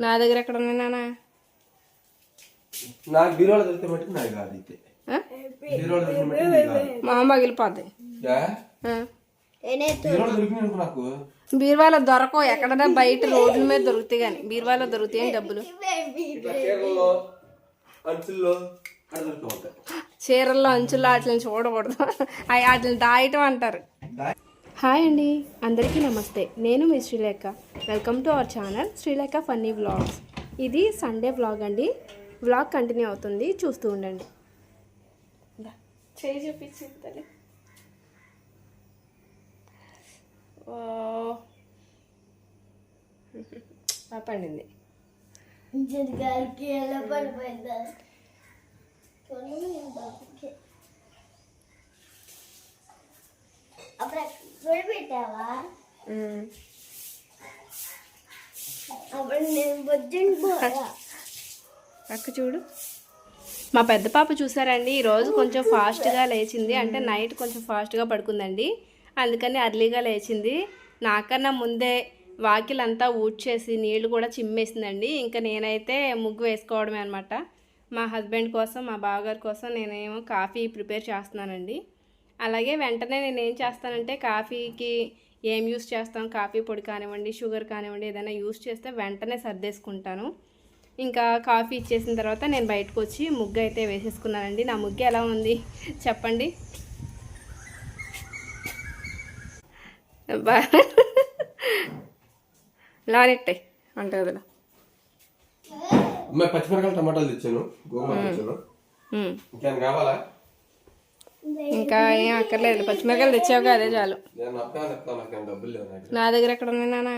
నా దగ్గర ఎక్కడ ఉన్నాయి నాన్న? నాకు బీరోలో దొరికితే మట్టి నాకు కాదు అయితే ఆ? బీరోలో దొరికిన మట్టి నీకు కాదు. మా అమ్మ. బీరోలో దొరికినాయి నాకు. బీరువాలో దొరకవు. ఎక్కడైనా బయట రోడ్ల మీద దొరుకుతాయి కానీ బీరువాలో దొరుకుతాయి డబ్బులు. అంచుల్లో చీరల్లో అంచుల్లో వాటిని చూడకూడదు. అవి వాటిని దాయటం అంటారు. హాయ్ అండి అందరికీ నమస్తే. నేను మీ Srilekha. Welcome to our channel Srilekha funny vlogs ఇది సండే వ్లాగ్ అండి. వ్లాగ్ కంటిన్యూ అవుతుంది. చూస్తూ ఉండండి. చేయి చూపించింది పండింది. అప్పుడు పెట్టావా. అప్పుడు నేను అక్క చూడు. మా పెద్ద పాప చూసారండి ఈరోజు కొంచెం ఫాస్ట్గా లేచింది. అంటే నైట్ కొంచెం ఫాస్ట్గా పడుకుందండి. అందుకని అర్లీగా లేచింది. నాకన్నా ముందే వాకిలంతా ఊడ్చేసి నీళ్ళు కూడా చిమ్మేసిందండి. ఇంకా నేనైతే ముగ్గు వేసుకోవడమే అనమాట మా హస్బెండ్ కోసం మా బావగారి కోసం నేనేమో కాఫీ ప్రిపేర్ చేస్తున్నానండి. అలాగే వెంటనే నేను ఏం చేస్తానంటే కాఫీకి ఏం యూస్ చేస్తాం? కాఫీ పొడి కానివ్వండి షుగర్ కానివ్వండి ఏదైనా యూస్ చేస్తే వెంటనే సర్దేసుకుంటాను. ఇంకా కాఫీ ఇచ్చేసిన తర్వాత నేను బయటకు వచ్చి ముగ్గు అయితే వేసేసుకున్నానండి. నా ముగ్గు ఎలా ఉంది? చెప్పండి. లానెట్టే గదిలో అమ్మాయి పచ్చిమిరకాయలు టమాటాలు తెచ్చాను. గోంగూర తెచ్చాను. కావాలా? ఇంకా ఏం అక్కర్లేదు. పచ్చిమిరకాయలు తెచ్చావుగా అదే చాలు. నేను నా దగ్గర ఎక్కడ ఉన్నాయి కాదు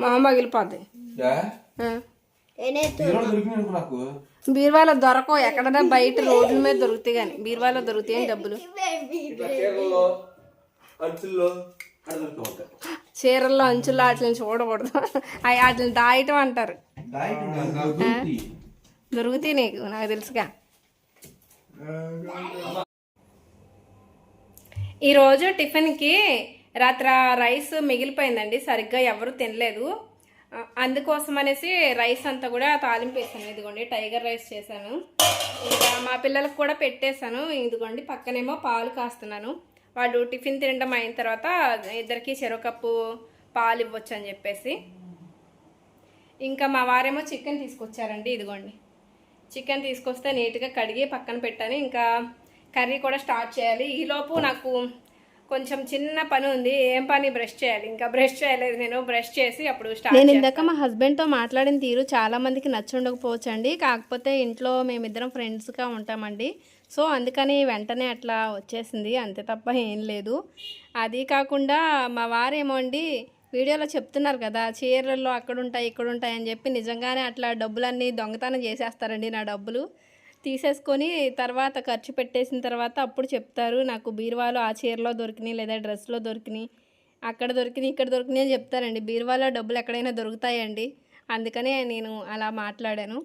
మా అమ్మ పగిలిపోద్ది. బీరువాలో దొరకవు. ఎక్కడైనా బయట రోడ్ల మీద దొరుకుతాయి కానీ బీరువాలో దొరుకుతాయి డబ్బులు? చీరల్లో అంచుల్లో వాటిని చూడకూడదు. అవి వాటిని దాయటం అంటారు. దొరుకుతాయి. దొరుకుతాయి నీకు నాకు తెలుసుగా. ఈరోజు టిఫిన్కి రాత్ర రైస్ మిగిలిపోయిందండి సరిగ్గా ఎవరు తినలేదు. అందుకోసం అనేసి రైస్ అంతా కూడా తాలింపు వేసాను. ఇదిగోండి టైగర్ రైస్ చేశాను. ఇంకా మా పిల్లలకు కూడా పెట్టేశాను. ఇదిగోండి పక్కనేమో పాలు కాస్తున్నాను. వాళ్ళు టిఫిన్ తినడం అయిన తర్వాత ఇద్దరికి చెరో కప్పు పాలు ఇవ్వచ్చు అని చెప్పేసి. ఇంకా మా వారేమో చికెన్ తీసుకొచ్చారండి ఇదిగోండి. చికెన్ తీసుకొస్తే నీట్గా కడిగి పక్కన పెట్టాను. ఇంకా కర్రీ కూడా స్టార్ట్ చేయాలి. ఈలోపు నాకు కొంచెం చిన్న పని ఉంది. ఏం పని? బ్రష్ చేయాలి. ఇంకా బ్రష్ చేయలేదు నేను. బ్రష్ చేసి అప్పుడు స్టార్ట్ నేను ఇందాక మా హస్బెండ్తో మాట్లాడిన తీరు చాలా మందికి నచ్చి ఉండకపోవచ్చు అండి కాకపోతే ఇంట్లో మేమిద్దరం ఫ్రెండ్స్గా ఉంటామండి. సో అందుకని వెంటనే అట్లా వచ్చేసింది. అంతే తప్ప ఏం లేదు. అది కాకుండా మా వారేమో అండి వీడియోలో చెప్తున్నారు కదా చీరల్లో అక్కడ ఉంటాయి ఇక్కడ ఉంటాయి అని చెప్పి నిజంగానే అట్లా డబ్బులన్నీ దొంగతనం చేసేస్తారండి నా డబ్బులు. తీసేసుకొని తర్వాత ఖర్చు పెట్టేసిన తర్వాత అప్పుడు చెప్తారు నాకు బీరువాలో ఆ చీరలో దొరికినాయి లేదా డ్రెస్లో దొరికినాయి అక్కడ దొరికినాయి ఇక్కడ దొరికినాయి అని చెప్తారండి. బీరువాలో డబ్బులు ఎక్కడైనా దొరుకుతాయండి. అందుకనే నేను అలా మాట్లాడాను.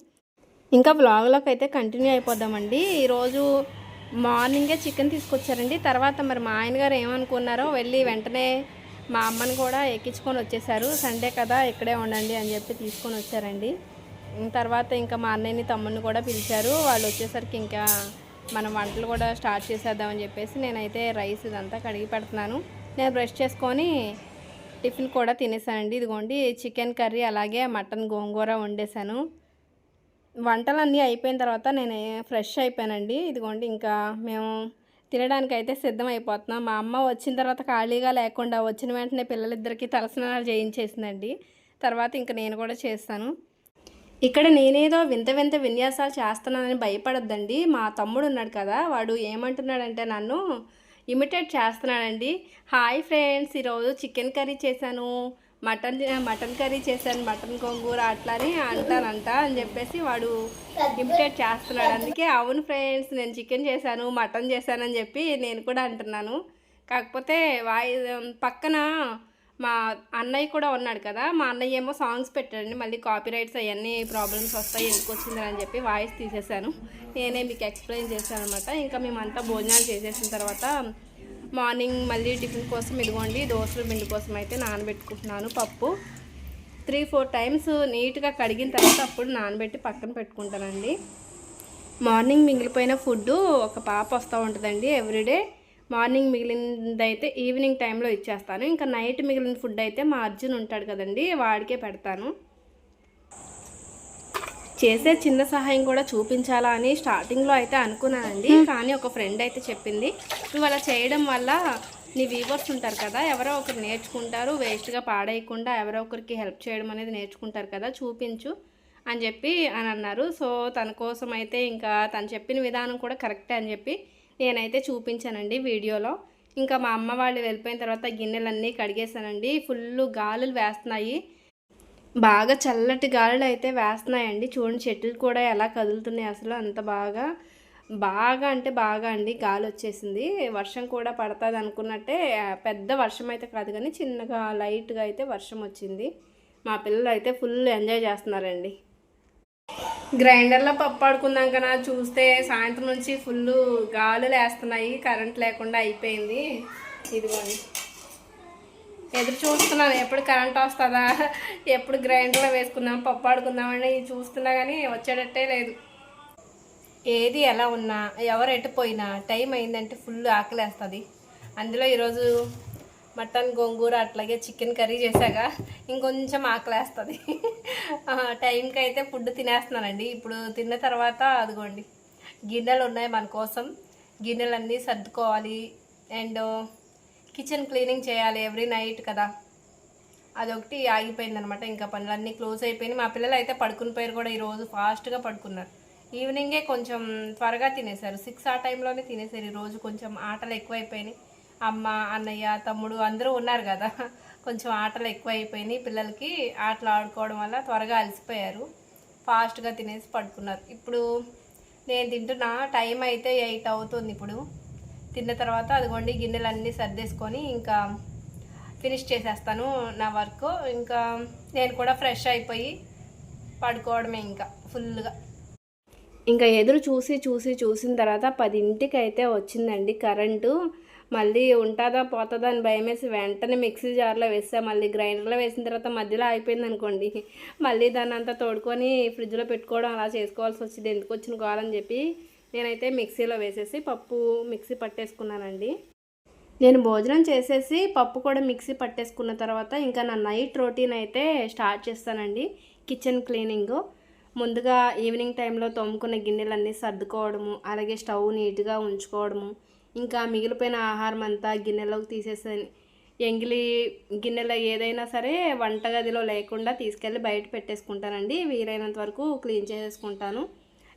ఇంకా వ్లాగ్లోకి అయితే కంటిన్యూ అయిపోదామండి. ఈరోజు మార్నింగే చికెన్ తీసుకొచ్చారండి. తర్వాత మరి మా ఆయన గారు ఏమనుకున్నారో వెళ్ళి వెంటనే మా అమ్మని కూడా ఎక్కించుకొని వచ్చేసారు. సండే కదా ఇక్కడే ఉండండి అని చెప్పి తీసుకొని వచ్చారండి. తర్వాత ఇంకా మా అన్నయ్యని తమ్ముడిని కూడా పిలిచారు. వాళ్ళు వచ్చేసరికి ఇంకా మనం వంటలు కూడా స్టార్ట్ చేసేద్దామని చెప్పేసి నేనైతే రైస్ ఇదంతా కడిగి పెడుతున్నాను. నేను బ్రష్ చేసుకొని టిఫిన్ కూడా తినేసానండి. ఇదిగోండి చికెన్ కర్రీ అలాగే మటన్ గోంగూర వండేసాను వంటలన్నీ అయిపోయిన తర్వాత నేను ఫ్రెష్ అయిపోయానండి. ఇదిగోండి ఇంకా మేము తినడానికి అయితే సిద్ధం అయిపోతున్నాం మా అమ్మ వచ్చిన తర్వాత ఖాళీగా లేకుండా వచ్చిన వెంటనే పిల్లలిద్దరికీ తలస్నానాలు చేయించేసిందండి. తర్వాత ఇంక నేను కూడా చేస్తాను. ఇక్కడ నేనేదో వింత వింత విన్యాసాలు చేస్తున్నానని భయపడొద్దండి. మా తమ్ముడు ఉన్నాడు కదా వాడు ఏమంటున్నాడంటే నన్ను ఇమిటేట్ చేస్తున్నాడండి. హాయ్ ఫ్రెండ్స్ ఈరోజు చికెన్ కర్రీ చేశాను. మటన్ మటన్ కర్రీ చేశాను మటన్ గోంగూర అట్లా అని అంటానంట అని చెప్పేసి వాడు ఇమిటేట్ చేస్తున్నాడు. అందుకే అవును ఫ్రెండ్స్ నేను చికెన్ చేశాను మటన్ చేశానని చెప్పి నేను కూడా అంటున్నాను. కాకపోతే వాయి పక్కన మా అన్నయ్య కూడా ఉన్నాడు కదా మా అన్నయ్య ఏమో సాంగ్స్ పెట్టాడండి మళ్ళీ కాపీ రైట్స్ అవన్నీ ప్రాబ్లమ్స్ వస్తాయి ఎందుకు వచ్చిందని అని చెప్పి వాయిస్ తీసేశాను. నేనే మీకు ఎక్స్ప్లెయిన్ చేశాను అనమాట ఇంకా మేమంతా భోజనాలు చేసేసిన తర్వాత మార్నింగ్ మళ్ళీ టిఫిన్ కోసం ఇదిగోండి దోశల పిండి కోసం అయితే నానబెట్టుకుంటున్నాను పప్పు. త్రీ ఫోర్ టైమ్స్ నీట్గా కడిగిన తర్వాత అప్పుడు నానబెట్టి పక్కన పెట్టుకుంటానండి. మార్నింగ్ మిగిలిపోయిన ఫుడ్ ఒక పాప వస్తూ ఉంటుందండి ఎవ్రీడే మార్నింగ్ మిగిలినది అయితే ఈవినింగ్ టైంలో ఇచ్చేస్తాను. ఇంకా నైట్ మిగిలిన ఫుడ్ అయితే మా అర్జున్ ఉంటాడు కదండి వాడికే పెడతాను. చేసే చిన్న సహాయం కూడా చూపించాలా అని స్టార్టింగ్లో అయితే అనుకున్నానండి. కానీ ఒక ఫ్రెండ్ అయితే చెప్పింది నువ్వు అలా చేయడం వల్ల నీ వీవర్స్ ఉంటారు కదా ఎవరో ఒకరు నేర్చుకుంటారు వేస్ట్గా పాడేయకుండా ఎవరో ఒకరికి హెల్ప్ చేయడం అనేది నేర్చుకుంటారు కదా చూపించు అని చెప్పి అని అన్నారు. సో తన కోసం అయితే ఇంకా తను చెప్పిన విధానం కూడా కరెక్టే అని చెప్పి నేనైతే చూపించానండి వీడియోలో. ఇంకా మా అమ్మ వాళ్ళు వెళ్ళిపోయిన తర్వాత గిన్నెలన్నీ కడిగేశానండి. ఫుల్ గాలులు వేస్తున్నాయి. బాగా చల్లటి గాలులు అయితే వేస్తున్నాయండి. చూడండి చెట్లు కూడా ఎలా కదులుతున్నాయి అసలు అంత బాగా. బాగా అంటే బాగా అండి గాలి వచ్చేసింది. వర్షం కూడా పడుతుంది అనుకున్నట్టే పెద్ద వర్షం అయితే కాదు కానీ చిన్నగా లైట్గా అయితే వర్షం వచ్చింది. మా పిల్లలు అయితే ఫుల్ ఎంజాయ్ చేస్తున్నారండి. గ్రైండర్లో పప్పు ఆడుకుందాం కదా చూస్తే సాయంత్రం నుంచి ఫుల్ గాలులు వేస్తున్నాయి. కరెంట్ లేకుండా అయిపోయింది. ఇదిగోండి. ఎదురు చూస్తున్నాను. ఎప్పుడు కరెంట్ వస్తుందా? ఎప్పుడు గ్రైండర్లో వేసుకుందాం పప్పు ఆడుకుందామని చూస్తున్నా కానీ వచ్చేటట్టే లేదు. ఏది ఎలా ఉన్నా ఎవరు ఎట్టుపోయినా టైం అయిందంటే ఫుల్ ఆకలేస్తుంది. అందులో ఈరోజు మటన్ గోంగూర అట్లాగే చికెన్ కర్రీ చేశాక ఇంకొంచెం ఆకలేస్తుంది. టైంకి అయితే ఫుడ్ తినేస్తున్నానండి. ఇప్పుడు తిన్న తర్వాత అదిగోండి. గిన్నెలు ఉన్నాయి మన కోసం. గిన్నెలన్నీ సర్దుకోవాలి. అండ్ కిచెన్ క్లీనింగ్ చేయాలి ఎవ్రీ నైట్ కదా. అదొకటి ఆగిపోయిందనమాట. ఇంకా పనులన్నీ క్లోజ్ అయిపోయినాయి. మా పిల్లలు అయితే పడుకుని పోయారు కూడా ఈరోజు ఫాస్ట్గా పడుకున్నారు. ఈవినింగే కొంచెం త్వరగా తినేశారు. సిక్స్ ఆ టైంలోనే తినేశారు. ఈరోజు కొంచెం ఆటలు ఎక్కువైపోయినాయి. అమ్మ అన్నయ్య తమ్ముడు అందరూ ఉన్నారు కదా. కొంచెం ఆటలు ఎక్కువైపోయినాయి. పిల్లలకి ఆటలు ఆడుకోవడం వల్ల త్వరగా అలసిపోయారు. ఫాస్ట్గా తినేసి పడుకున్నారు. ఇప్పుడు నేను తింటున్నా. టైం అయితే ఎయిట్ అవుతుంది ఇప్పుడు. తిన్న తర్వాత అదిగోండి గిన్నెలన్నీ సర్దేసుకొని ఇంకా ఫినిష్ చేసేస్తాను నా వర్క్ ఇంకా నేను కూడా ఫ్రెష్ అయిపోయి పడుకోవడమే ఇంకా ఫుల్గా ఇంకా ఎదురు చూసి చూసి చూసిన తర్వాత పదింటికి అయితే వచ్చిందండి కరెంటు మళ్ళీ ఉంటుందా పోతుందా అని భయమేసి వెంటనే మిక్సీ జార్లో వేసా. మళ్ళీ గ్రైండర్లో వేసిన తర్వాత మధ్యలో అయిపోయింది అనుకోండి. మళ్ళీ దాన్ని అంతా తోడుకొని ఫ్రిడ్జ్లో పెట్టుకోవడం అలా చేసుకోవాల్సి వచ్చింది. ఎందుకు వచ్చిన కావాలని చెప్పి నేనైతే మిక్సీలో వేసేసి పప్పు మిక్సీ పట్టేసుకున్నానండి. నేను భోజనం చేసేసి పప్పు కూడా మిక్సీ పట్టేసుకున్న తర్వాత ఇంకా నా నైట్ రొటీన్ అయితే స్టార్ట్ చేస్తానండి. Kitchen cleaning. ముందుగా ఈవినింగ్ టైంలో తోముకున్న గిన్నెలన్నీ సర్దుకోవడము అలాగే స్టవ్ నీట్గా ఉంచుకోవడము ఇంకా మిగిలిపోయిన ఆహారం అంతా గిన్నెలోకి తీసేసి ఎంగిలి గిన్నెలో ఏదైనా సరే వంటగదిలో లేకుండా తీసుకెళ్ళి బయట పెట్టేసుకుంటానండి. వీలైనంత వరకు క్లీన్ చేసేసుకుంటాను.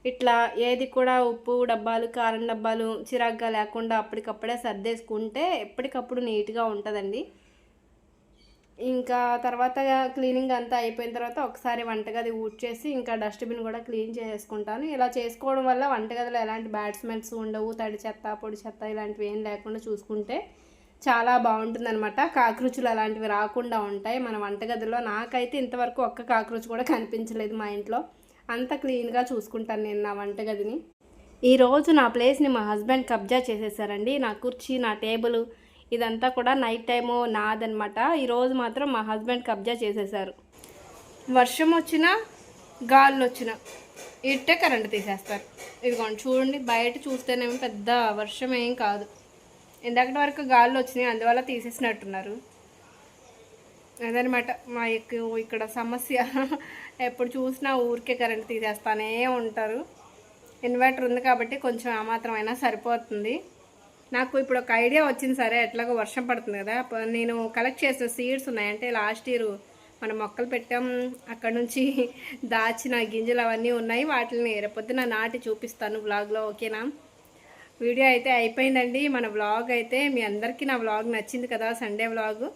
ఇట్లా ఏది కూడా ఉప్పు డబ్బాలు కారం డబ్బాలు చిరాగ్గా లేకుండా అప్పటికప్పుడే సర్దేసుకుంటే ఎప్పటికప్పుడు నీట్గా ఉంటుందండి. ఇంకా తర్వాత క్లీనింగ్ అంతా అయిపోయిన తర్వాత ఒకసారి వంటగది ఊడ్చేసి ఇంకా డస్ట్బిన్ కూడా క్లీన్ చేసేసుకుంటాను ఇలా చేసుకోవడం వల్ల వంటగదిలో ఎలాంటి బ్యాడ్ స్మెల్స్ ఉండవు. తడి చెత్త పొడి చెత్త ఇలాంటివి ఏం లేకుండా చూసుకుంటే చాలా బాగుంటుందన్నమాట. కాక్రోచులు అలాంటివి రాకుండా ఉంటాయి. మన వంటగదిలో నాకైతే ఇంతవరకు ఒక్క కాక్రోచ్ కూడా కనిపించలేదు మా ఇంట్లో. అంత క్లీన్గా చూసుకుంటాను నేను నా వంటగదిని. ఈరోజు నా ప్లేస్ని మా హస్బెండ్ కబ్జా చేసేసారండి. నా కుర్చీ నా టేబుల్ ఇదంతా కూడా నైట్ టైము నాదనమాట. ఈరోజు మాత్రం మా హస్బెండ్ కబ్జా చేసేసారు. వర్షం వచ్చినా గాల్లో వచ్చినా ఇట్టే కరెంట్ తీసేస్తారు. ఇదిగోండి చూడండి బయట చూస్తేనేమో పెద్ద వర్షం ఏం కాదు. ఇందాకటి వరకు గాల్లో వచ్చినాయి అందువల్ల తీసేసినట్టున్నారు. అదనమాట మా యొక్క ఇక్కడ సమస్య. ఎప్పుడు చూసినా ఊరికే కరెంట్ తీసేస్తానే ఉంటారు. ఇన్వర్టర్ ఉంది కాబట్టి కొంచెం ఆ మాత్రమైనా సరిపోతుంది. నాకు ఇప్పుడు ఒక ఐడియా వచ్చింది సరే ఎట్లాగో వర్షం పడుతుంది కదా. నేను కలెక్ట్ చేసిన సీడ్స్ ఉన్నాయి అంటే లాస్ట్ ఇయర్ మనం మొక్కలు పెట్టాం. అక్కడ నుంచి దాచిన గింజలు అవన్నీ ఉన్నాయి. వాటిని రేపొద్దున నాటి చూపిస్తాను బ్లాగ్లో ఓకేనా? వీడియో అయితే అయిపోయిందండి. మన వ్లాగ్ అయితే మీ అందరికీ నా బ్లాగ్ నచ్చింది కదా సండే బ్లాగు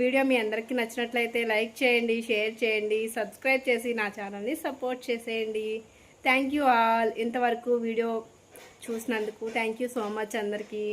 వీడియో మీ అందరికీ నచ్చినట్లయితే లైక్ చేయండి షేర్ చేయండి సబ్స్క్రైబ్ చేసి నా ఛానల్ని సపోర్ట్ చేసేయండి. థ్యాంక్ యూ ఆల్ ఇంతవరకు వీడియో చూసినందుకు థ్యాంక్ యూ సో మచ్ అందరికీ.